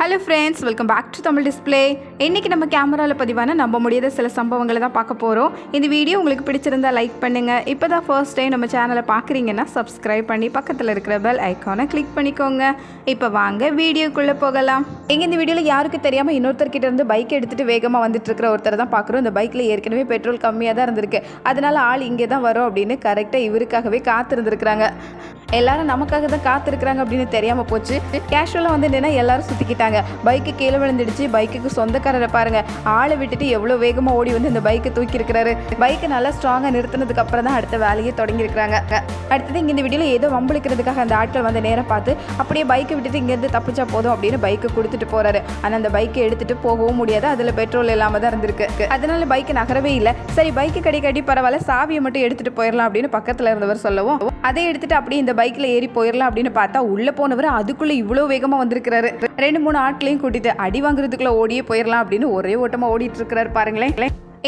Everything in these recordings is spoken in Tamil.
Hello friends welcome back to Tamil display இன்றைக்கி நம்ம கேமராவில் பதிவான நம்ப முடியாத சில சம்பவங்களை தான் பார்க்க போகிறோம் இந்த வீடியோ உங்களுக்கு பிடிச்சிருந்தா லைக் பண்ணுங்கள் இப்போ தான் ஃபர்ஸ்ட் டைம் நம்ம சேனலை பார்க்குறீங்கன்னா சப்ஸ்கிரைப் பண்ணி பக்கத்தில் இருக்கிற பெல் ஐக்கானை கிளிக் பண்ணிக்கோங்க. இப்போ வாங்க வீடியோக்குள்ளே போகலாம். எங்கே இந்த வீடியோவில் யாருக்கு தெரியாமல் இன்னொருத்தர்கிட்ட இருந்து பைக் எடுத்துகிட்டு வேகமாக வந்துட்டு இருக்கிற ஒருத்தர் தான் பார்க்குறோம். இந்த பைக்கில் ஏற்கனவே பெட்ரோல் கம்மியாக தான் இருந்திருக்கு. அதனால ஆள் இங்கே தான் வரும் அப்படின்னு கரெக்டாக இவருக்காகவே காத்திருந்துருக்குறாங்க. எல்லாரும் நமக்காக தான் காத்திருக்கிறாங்க அப்படின்னு தெரியாமல் போச்சு. கேஷுவலாக வந்து என்னன்னா எல்லாரும் சுற்றிக்கிட்டாங்க பைக்கு கீழே விழுந்துடுச்சு. பைக்குக்கு சொந்தக்காரரை பாருங்க. ஆளை விட்டுட்டு எவ்வளோ வேகமாக ஓடி வந்து இந்த பைக்கை தூக்கியிருக்கிறாரு. பைக்கு நல்லா ஸ்ட்ராங்காக நிறுத்தினதுக்கு அப்புறம் தான் அடுத்த வேலையை தொடங்கியிருக்கிறாங்க. அடுத்தது இங்கே இந்த வீடியோவில் ஏதோ வம்பளிக்கிறதுக்காக அந்த ஆட்கள் வந்து நேரம் பார்த்து அப்படியே பைக்கை விட்டுட்டு இங்கேருந்து தப்பிச்சா போதும் அப்படின்னு பைக்கை கொடுத்துட்டு போறாரு. ஆனால் அந்த பைக்கை எடுத்துட்டு போகவும் முடியாது. அதில் பெட்ரோல் இல்லாமல் தான் இருந்திருக்கு. அதனால பைக்கு நகரவே இல்லை. சரி பைக்கு கடி கடி பரவாயில்ல. சாவியை மட்டும் எடுத்துட்டு போயிடலாம் அப்படின்னு பக்கத்தில் இருந்தவர் சொல்லவும் அதை எடுத்துட்டு அப்படியே இந்த பைக்கில் ஏறி போயிடலாம் அப்படின்னு பார்த்தா உள்ளே போனவர் அதுக்குள்ளே இவ்வளோ வேகமாக வந்திருக்கிறாரு. ரெண்டு மூணு ஆட்களையும் கூட்டிட்டு அடி வாங்குறதுக்குள்ளே ஓடியே போயிடலாம் அப்படின்னு ஒரே ஓட்டமாக ஓடிட்டு இருக்கிறாரு பாருங்களேன்.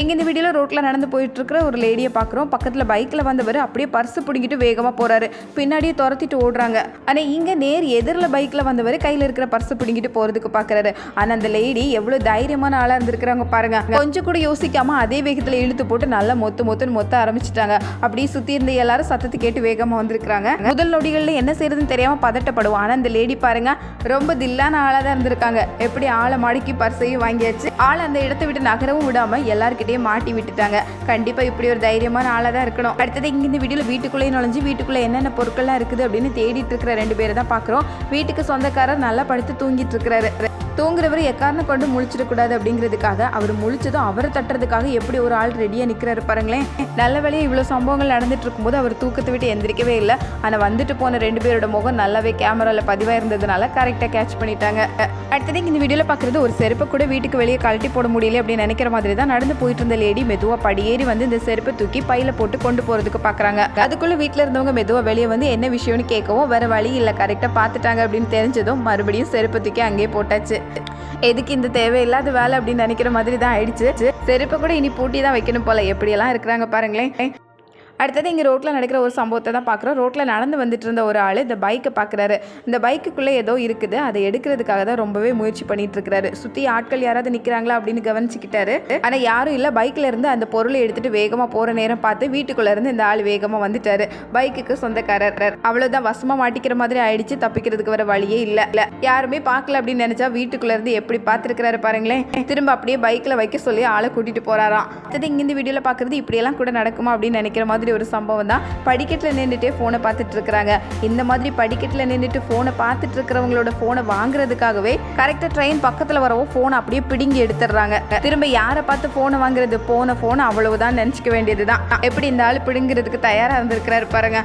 எங்க இந்த வீடியோவில் ரோட்டில் நடந்து போயிட்டுருக்கிற ஒரு லேடியை பார்க்குறோம் பக்கத்தில் பைக்கில் வந்தவர் அப்படியே பர்ஸு பிடிங்கிட்டு வேகமாக போறாரு. பின்னாடியே துரத்திட்டு ஓடுறாங்க. ஆனால் இங்கே நேர் எதிரில் பைக்கில் வந்தவர் கையில் இருக்கிற பர்ஸு பிடிங்கிட்டு போகிறதுக்கு பார்க்குறாரு ஆனால் அந்த லேடி எவ்வளோ தைரியமான ஆளாக இருந்திருக்கிறாங்க பாருங்க. கொஞ்சம் கூட யோசிக்காமல் அதே வேகத்தில் இழுத்து போட்டு நல்லா மொத்து மொத்துன்னு மொத்த ஆரம்பிச்சிட்டாங்க. அப்படியே சுற்றி இருந்த எல்லாரும் சத்தத்தை கேட்டு வேகமாக வந்திருக்கிறாங்க. முதல் நொடிகளில் என்ன செய்யறதுன்னு தெரியாமல் பதட்டப்படுவோம். ஆனால் அந்த லேடி பாருங்க ரொம்ப தில்லான ஆளாக தான் இருந்திருக்காங்க. எப்படி ஆளை மடக்கி பர்ஸையும் வாங்கியாச்சு. ஆளை அந்த இடத்தை விட்டு நகரவும் விடாமல் எல்லாருக்கிட்டையும் மாட்டி விட்டுட்டாங்க. கண்டிப்பாக இப்படி ஒரு தைரியமான ஆளாக தான் இருக்கணும். அடுத்தது இங்கே இந்த வீடியோவில் வீட்டுக்குள்ளேயே நுழைஞ்சு வீட்டுக்குள்ளே என்னென்ன பொருட்கள்லாம் இருக்குது அப்படின்னு தேடிட்டு இருக்கிற ரெண்டு பேரை தான் பார்க்குறோம். வீட்டுக்கு சொந்தக்காரர் நல்லா படுத்து தூங்கிட்டு இருக்கிறாரு. தூங்குறவர் எக்காரணம் கொண்டு முழிச்சிடக்கூடாது அப்படிங்கிறதுக்காக அவர் முழிச்சதும் அவரை தட்டுறதுக்காக எப்படி ஒரு ஆள் ரெடியாக நிற்கிறாரு பாருங்களேன். நல்ல வேலையை இவ்வளோ சம்பவங்கள் நடந்துட்டு இருக்கும்போது அவர் தூக்கத்தை விட்டு எந்திரிக்கவே இல்லை. ஆனால் வந்துட்டு போன ரெண்டு பேரோட முகம் நல்லாவே கேமராவில் பதிவாக இருந்ததுனால கரெக்டாக கேட்ச் பண்ணிட்டாங்க. அடுத்தது இந்த வீடியோவில் பார்க்குறது ஒரு செருப்பை கூட வீட்டுக்கு வெளியே கழட்டி போட முடியல அப்படின்னு நினைக்கிற மாதிரி தான் நடந்து போயிட்டு இருந்த லேடி மெதுவாக படியேறி வந்து இந்த செருப்பை தூக்கி பையில போட்டு கொண்டு போகிறதுக்கு பார்க்குறாங்க அதுக்குள்ளே வீட்டில் இருந்தவங்க மெதுவாக வெளியே வந்து என்ன விஷயம்னு கேட்கவும் வேறு வழி இல்லை கரெக்டாக பார்த்துட்டாங்க அப்படின்னு தெரிஞ்சதும் மறுபடியும் செருப்பை தூக்கி அங்கேயே போட்டாச்சு. எதுக்கு இந்த தேவையில்லாத வேலை அப்படின்னு நினைக்கிற மாதிரி தான் ஆயிடுச்சு. செருப்பை கூட இனி பூட்டி தான் வைக்கணும் போல. எப்படியெல்லாம் இருக்கிறாங்க பாருங்களேன். அடுத்தது இங்கே ரோட்டில் நடக்கிற ஒரு சம்பவத்தை தான் பார்க்குறோம். ரோட்டில் நடந்து வந்துட்டு இருந்த ஒரு ஆள் இந்த பைக்கை பார்க்குறாரு. இந்த பைக்குக்குள்ளே ஏதோ இருக்குது. அதை எடுக்கிறதுக்காக தான் ரொம்பவே முயற்சி பண்ணிட்டு இருக்கிறாரு சுற்றி ஆட்கள் யாராவது நிற்கிறாங்களா அப்படின்னு கவனிச்சுக்கிட்டாரு. ஆனால் யாரும் இல்லை. பைக்கில் இருந்து அந்த பொருளை எடுத்துட்டு வேகமாக போகிற நேரம் பார்த்து வீட்டுக்குள்ளே இருந்து இந்த ஆள் வேகமாக வந்துட்டாரு. பைக்குக்கு சொந்தக்காரர். அவ்வளோதான் வசமாக மாட்டிக்கிற மாதிரி ஆயிடுச்சு. தப்பிக்கிறதுக்கு வர வழியே இல்லை. இல்லை யாருமே பார்க்கல அப்படின்னு நினச்சா வீட்டுக்குள்ளே இருந்து எப்படி பார்த்துருக்கிறாரு பாருங்களேன். திரும்ப அப்படியே பைக்கில் வைக்க சொல்லி ஆளை கூட்டிகிட்டு போகிறாராம் அடுத்தது இங்கே இந்த வீடியோவில் பார்க்குறது இப்படியெல்லாம் கூட நடக்குமா அப்படின்னு நினைக்கிற மாதிரி ஒரு சம்பவம் தான். படிக்கட்டில் நின்றுட்டே ஃபோனை பார்த்துட்டு இருக்கிறாங்க. இந்த மாதிரி படிக்கட்டில் நின்றுட்டு ஃபோனை பார்த்துட்டு இருக்கிறவங்களோட ஃபோனை வாங்குறதுக்காகவே கரெக்டாக ட்ரெயின் பக்கத்தில் வரவும் ஃபோனை அப்படியே பிடுங்கி எடுத்துடுறாங்க. திரும்ப யாரை பார்த்து ஃபோனை வாங்குறது? போன ஃபோனை அவ்வளவுதான் நினச்சிக்க வேண்டியது தான் எப்படி இந்த ஆள் பிடுங்கிறதுக்கு தயாராக இருந்திருக்கிறாரு பாருங்க.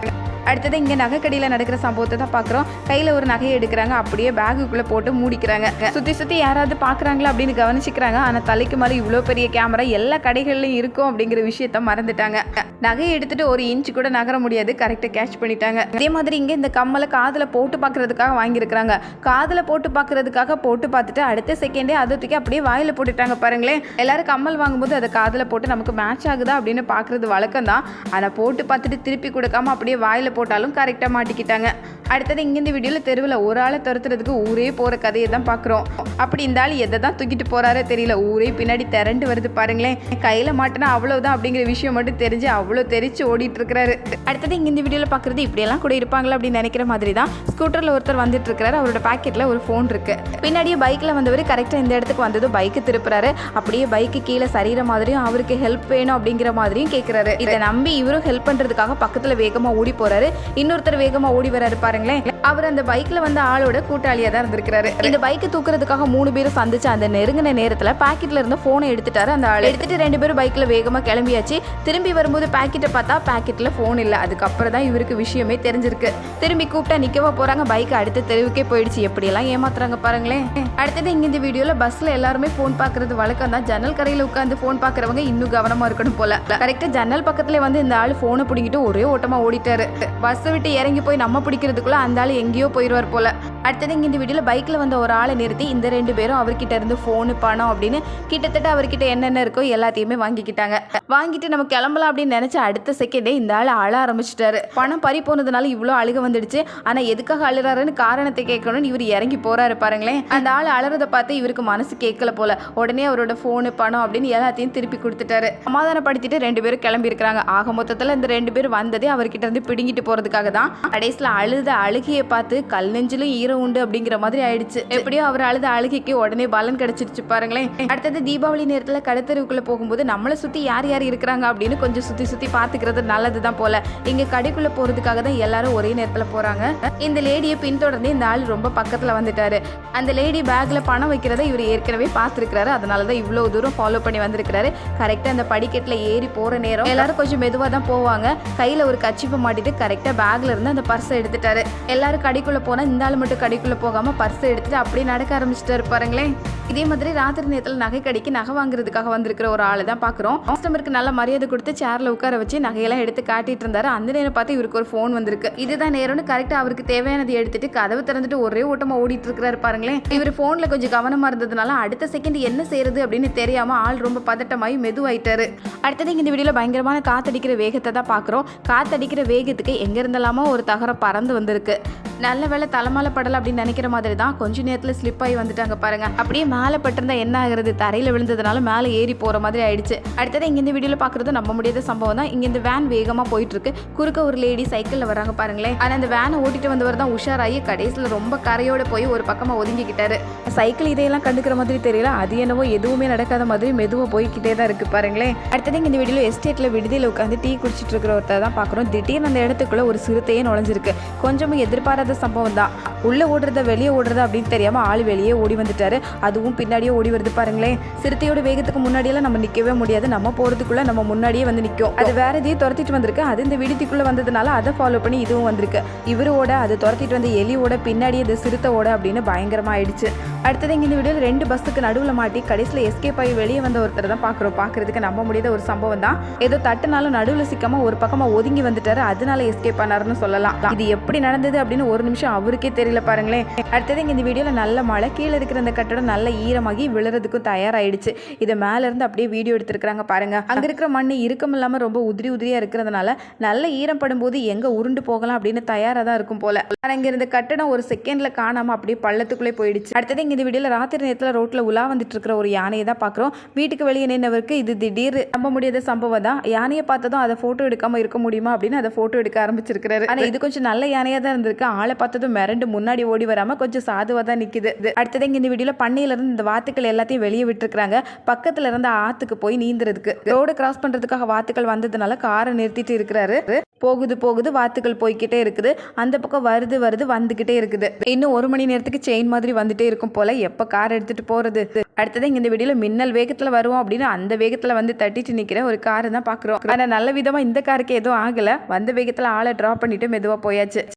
அடுத்தது இங்கே நகைக்கடியில் நடக்கிற சம்பவத்தை தான் பார்க்குறோம் கையில் ஒரு நகையை எடுக்கிறாங்க அப்படியே பேகுக்குள்ளே போட்டு மூடிக்கிறாங்க. சுற்றி சுற்றி யாராவது பார்க்குறாங்களா அப்படின்னு கவனிச்சுக்கிறாங்க. ஆனால் தலைக்கு மேலே இவ்வளோ பெரிய கேமரா எல்லா கடைகள்லையும் இருக்கும் அப்படிங்கிற விஷயத்த மறந்துட்டாங்க. நகையை எடுத்துட்டு ஒரு இன்ச்சு கூட நகர முடியாது. கரெக்டாக கேட்ச் பண்ணிட்டாங்க. அதே மாதிரி இங்கே இந்த கம்மலை காதில் போட்டு பார்க்கறதுக்காக வாங்கியிருக்கிறாங்க. காதில் போட்டு பார்க்குறதுக்காக போட்டு பார்த்துட்டு அடுத்த செகண்டே அதை தூக்கி அப்படியே வாயில் போட்டுட்டாங்க பாருங்களேன். எல்லாரும் கம்மல் வாங்கும்போது அதை காதில் போட்டு நமக்கு மேட்ச் ஆகுதா அப்படின்னு பார்க்குறது வழக்கம் தான் ஆனால் போட்டு பார்த்துட்டு திருப்பி கொடுக்காம அப்படியே வாயில் போட்டாலும் கரெக்டாக மாட்டிக்கிட்டாங்க. அடுத்தது இங்கே இந்த வீடியோவில் தெருவில் ஒரு ஆளை துரத்துறதுக்கு ஊரே போகிற கதையை தான் பார்க்குறோம். அப்படி இருந்தாலும் எதை தான் தூக்கிட்டு போகிறாரோ தெரியல. ஊரே பின்னாடி திரண்டு வருது பாருங்களேன். கையில் மாட்டினா அவ்வளோதான் அப்படிங்கிற விஷயம் மட்டும் தெரிஞ்சு அவ்வளோ தெரிச்சு ஓடிட்டு இருக்கிறாரு. அடுத்தது இங்கே இந்த வீடியோவில் பார்க்குறது இப்படியெல்லாம் கூட இருப்பாங்களா அப்படின்னு நினைக்கிற மாதிரி தான். ஸ்கூட்டரில் ஒருத்தர் வந்துட்டு இருக்கிறாரு. அவரோட பாக்கெட்டில் ஒரு ஃபோன் இருக்கு. பின்னாடியே பைக்கில் வந்தவர் கரெக்டாக இந்த இடத்துக்கு வந்ததும் பைக்கு திருப்புறாரு. அப்படியே பைக்கு கீழே சரிகிற மாதிரியும் அவருக்கு ஹெல்ப் வேணும் அப்படிங்கிற மாதிரியும் கேட்குறாரு இதை நம்பி இவரும் ஹெல்ப் பண்ணுறதுக்காக பக்கத்தில் வேகமாக ஓடி போகிறாரு இன்னொருத்தர் வேகமாக ஓடி வராரு பாருங்களேன். அவர் அந்த பைக்ல வந்த ஆளோட கூட்டாளியா தான் இருந்திருக்காரு இந்த பைக்கை தூக்குறதுக்காக மூணு பேரும் சந்திச்சு அந்த நெருங்கின நேரத்துல பாக்கெட்ல இருந்த போனை எடுத்துட்டாரு அந்த ஆள். எடுத்துட்டு ரெண்டு பேரும் பைக்ல வேகமா கிளம்பியாச்சு. திரும்பி வரும்போது பாக்கெட்டை பார்த்தா பாக்கெட்ல போன் இல்ல. அதுக்கப்புறம் தான் இவருக்கு விஷயமே தெரிஞ்சிருக்கு. திரும்பி கூப்பிட்டா நிக்கவா போறாங்க. பைக் அடுத்த தெருவுக்கே போயிடுச்சு. எப்படியெல்லாம் ஏமாத்துறாங்க பாருங்களேன். அடுத்தது இங்க இந்த வீடியோல பஸ்ல எல்லாருமே போன் பாக்குறது வழக்கம் தான். ஜன்னல் கரையில உட்காந்து போன் பாக்குறவங்க இன்னும் கவனமா இருக்கணும் போல. கரெக்டா ஜன்னல் பக்கத்துல வந்து இந்த ஆள் போனை பிடிங்கிட்டு ஒரே ஓட்டமா ஓடிட்டாரு. பஸ்ஸை விட்டு இறங்கி போய் நம்ம பிடிக்கிறதுக்கு பிடிக்கிறதுக்குள்ள அந்த ஆள் எங்கேயோ போயிடுவார் போல். அடுத்தது இங்கே இந்த வீடியோவில் பைக்கில் வந்த ஒரு ஆளை நிறுத்தி இந்த ரெண்டு பேரும் அவர்கிட்ட இருந்து ஃபோனு பணம் அப்படின்னு கிட்டத்தட்ட அவர்கிட்ட என்னென்ன இருக்கோ எல்லாத்தையுமே வாங்கிக்கிட்டாங்க. வாங்கிட்டு நம்ம கிளம்பலாம் அப்படின்னு நினச்சி அடுத்த செகண்டே இந்த ஆள் அழ ஆரம்பிச்சிட்டாரு. பணம் பறி போனதுனால இவ்வளோ அழுக வந்துடுச்சு. ஆனால் எதுக்காக அழுறாருன்னு காரணத்தை கேட்கணும்னு இவர் இறங்கி போகிறாரு பாருங்களேன். அந்த ஆள் அழுறதை பார்த்து இவருக்கு மனசு கேட்கல போல. உடனே அவரோட ஃபோனு பணம் அப்படின்னு எல்லாத்தையும் திருப்பி கொடுத்துட்டாரு. சமாதானப்படுத்திட்டு ரெண்டு பேரும் கிளம்பி இருக்கிறாங்க ஆக மொத்தத்தில் இந்த ரெண்டு பேரும் வந்ததே அவர்கிட்ட இருந்து பிடுங்கிட்டு போகிறதுக்காக தான் கடைசியில் அழுத அழுகியை பார்த்து கல் நெஞ்சிலும் ஈரம் உண்டு அப்படிங்கிற மாதிரி ஆயிடுச்சு. எப்படியோ அவர் அழுத அழுகைக்கு உடனே பலன் கிடைச்சிருச்சு பாருங்களேன். அடுத்தது தீபாவளி நேரத்தில் கடத்தெருவுக்குள்ள போகும்போது நம்மளை சுத்தி யார் யார் இருக்கிறாங்க அப்படின்னு கொஞ்சம் சுத்தி சுத்தி பாத்துக்கிறது நல்லது தான் போல. இங்க கடைக்குள்ள போறதுக்காக தான் எல்லாரும் ஒரே நேரத்தில் போறாங்க. இந்த லேடியை பின்தொடர்ந்து இந்த ஆள் ரொம்ப பக்கத்துல வந்துட்டாரு. அந்த லேடி பேக்ல பணம் வைக்கிறத இவர் ஏற்கனவே பார்த்துருக்காரு அதனால தான் இவ்வளோ தூரம் ஃபாலோ பண்ணி வந்திருக்கிறாரு. கரெக்டாக அந்த படிக்கட்டில் ஏறி போகிற நேரம். எல்லாரும் கொஞ்சம் மெதுவாக தான் போவாங்க. கையில் ஒரு கச்சிப்பை மாட்டிட்டு கரெக்டாக பேக்ல இருந்து அந்த பர்ஸை எடுத்துட்டாரு. எல்லாரும் கடைக்குள்ளே போனால் இந்த ஆள் மட்டும் கடைக்குள்ளே போகாமல் பர்ஸை எடுத்துட்டு அப்படியே நடக்க ஆரம்பிச்சிட்டாரு பாருங்களேன். இதே மாதிரி ராத்திரி நேரத்தில் நகை கடைக்கு நகை வாங்குறதுக்காக வந்திருக்கிற ஒரு ஆளை தான் பார்க்குறோம் கஸ்டமருக்கு நல்ல மரியாதை கொடுத்து சேரில் உட்கார வச்சு நகையெல்லாம் எடுத்து காட்டிட்டு இருந்தாரு. அந்த நேரம் பார்த்து இவருக்கு ஒரு ஃபோன் வந்திருக்கு. இதுதான் நேரம்னு கரெக்டாக அவருக்கு தேவையானதை எடுத்துட்டு கதவு திறந்துட்டு ஒரே ஓட்டமாக ஓடிட்டு இருக்கிறாரு பாருங்களேன். இவர் ஃபோனில் கொஞ்சம் கவனமாக இருந்ததுனால அடுத்த செகண்ட் என்ன செய்யறது அப்படின்னு தெரியாமல் ஆள் ரொம்ப பதட்டமாகி மெதுவாயிட்டாரு. அடுத்தது இந்த வீடியோவில் பயங்கரமான காத்தடிக்கிற வேகத்தை தான் பார்க்குறோம் காத்தடிக்கிற வேகத்துக்கு எங்கே இருந்தெல்லாமோ ஒரு தகரம் பறந்து வந்திருக்கு. நல்ல வேலை தலைமால படலை அப்படின்னு நினைக்கிற மாதிரி தான் கொஞ்ச நேரத்தில் ஸ்லிப் ஆகி வந்துட்டாங்க பாருங்க. அப்படியே மேலே பட்டிருந்தா என்ன ஆகுறது? தரையில் விழுந்ததுனால மேலே ஏறி போகிற மாதிரி ஆயிடுச்சு. அடுத்தது இங்க இந்த வீடியோவில் பார்க்குறது நம்ப முடியாத சம்பவம் தான். இங்கே இந்த வேன் வேகமாக போயிட்டு இருக்கு குறுக்க ஒரு லேடி சைக்கிளில் வராங்க பாருங்களேன். ஆனால் அந்த வேனை ஓட்டிட்டு வந்தவர் தான் உஷாராகி கடைசியில் ரொம்ப கரையோட போய் ஒரு பக்கமாக ஒதுங்கிக்கிட்டாரு. சைக்கிள் இதையெல்லாம் கண்டுக்கிற மாதிரி தெரியல. அது என்னவோ எதுவுமே நடக்காத மாதிரி மெதுவாக போய்கிட்டே தான் இருக்கு பாருங்களேன். அடுத்தது இந்த வீடியோவில் எஸ்டேட்டில் விடுதியில் உட்காந்து டீ குடிச்சிட்டு இருக்கிற ஒருத்தர் தான் பார்க்குறோம் திடீர்னு அந்த இடத்துக்குள்ள ஒரு சிறுத்தையே நுழைஞ்சிருக்கு. கொஞ்சமும் எதிர்பாராத சம்பவம் தான் உள்ளே ஓடுறத வெளியே ஓடுறதா அப்படின்னு தெரியாமல் ஆள் வெளியே ஓடி வந்துட்டாரு. அதுவும் பின்னாடியே ஓடி வருது பாருங்களேன். சிறுத்தையோட வேகத்துக்கு முன்னாடியெல்லாம் நம்ம நிற்கவே முடியாது. நம்ம போகிறதுக்குள்ளே நம்ம முன்னாடியே வந்து நிற்கும் அது வேற எதையும் துரத்திட்டு வந்திருக்கு. அது இந்த விடுதிக்குள்ளே வந்ததுனால அதை ஃபாலோ பண்ணி இதுவும் வந்திருக்கு. இவரோட அது துரத்திட்டு வந்த எலியோட பின்னாடியே இது சிறுத்தை ஓட அப்படின்னு பயங்கரமா ஆயிடுச்சு. அடுத்தது இங்கே இந்த வீடியோவில் ரெண்டு பஸ்ஸுக்கு நடுவில் மாட்டி கடைசியில் எஸ்கேப் ஆகி வெளியே வந்த ஒருத்தர் தான் பார்க்குறோம் பார்க்கறதுக்கு நம்ப முடியாத ஒரு சம்பவம் தான். ஏதோ தட்டுனாலும் நடுவில் சிக்காமல் ஒரு பக்கமாக ஒதுங்கி வந்துட்டாரு. அதனால எஸ்கேப் ஆனாருன்னு சொல்லலாம். இது எப்படி நடந்தது அப்படின்னு ஒரு நிமிஷம் அவருக்கே தெரியல. பாருங்களேன். அடுத்தது இங்கே இந்த வீடியோவில் நல்ல மழை கீழே இருக்கிற அந்த கட்டடம் நல்ல ஈரமாகி விழுறதுக்கும் தயாராயிடுச்சு. இதை மேல இருந்து அப்படியே வீடியோ எடுத்துருக்குறாங்க பாருங்க. அங்க இருக்கிற மண் இறுக்கம் இல்லாம ரொம்ப உதிரி உதிரியா இருக்கிறதுனால நல்ல ஈரம் படும்போது எங்க உருண்டு போகலாம் அப்படின்னு தயாராக தான் இருக்கும் போல. ஆனா இங்க இருந்த கட்டடம் ஒரு செகண்ட்ல காணாம அப்படியே பள்ளத்துக்குள்ளே போயிடுச்சு. அடுத்தது இங்கே இந்த வீடியோவில் ராத்திரி நேரத்துல ரோட்ல உலா வந்துட்டு இருக்கிற ஒரு யானையை தான் பாக்குறோம். வீட்டுக்கு வெளியே நின்றவருக்கு இது திடீர் நம்ப முடியாத சம்பவம் தான். யானையை பார்த்ததும் அதை ஃபோட்டோ எடுக்காம இருக்க முடியுமா அப்படின்னு அதை ஃபோட்டோ எடுக்க ஆரம்பிச்சிருக்கிறாரு. ஆனால் இது கொஞ்சம் நல்ல யானையாக தான் இருந்திருக்கு. ஆளை பார்த்ததும் மிரண்டு முன்னாடி ஓடி வராமல் கொஞ்சம் சாதுவாக தான் நிற்கிது அடுத்தது இங்கே இந்த வீடியோவில் பண்ணையிலேருந்து இந்த வாத்துக்கள் எல்லாத்தையும் வெளியே விட்டுருக்காங்க பக்கத்தில் இருந்த ஆற்றுக்கு போய் நீந்துறதுக்கு. ரோடு கிராஸ் பண்ணுறதுக்காக வாத்துக்கள் வந்ததுனால காரை நிறுத்திட்டு இருக்கிறாரு. போகுது போகுது வாத்துக்கள் போய்க்கிட்டே இருக்குது. அந்த பக்கம் வருது வருது வந்துகிட்டே இருக்குது. இன்னும் ஒரு மணி நேரத்துக்கு செயின் மாதிரி வந்துட்டே இருக்கும் போல. எப்ப கார் எடுத்துட்டு போறது? அடுத்தது இந்த வீடியோல மின்னல் வேகத்துல வருவோம் அப்படின்னு அந்த வேகத்துல வந்து தட்டிட்டு நிக்கிற ஒரு காரை தான் பாக்குறோம். ஆனா நல்ல விதமா இந்த காருக்கு எதுவும் ஆகல. வந்த வேகத்துல ஆளை டிராப் பண்ணிட்டு மெதுவா போயாச்சு.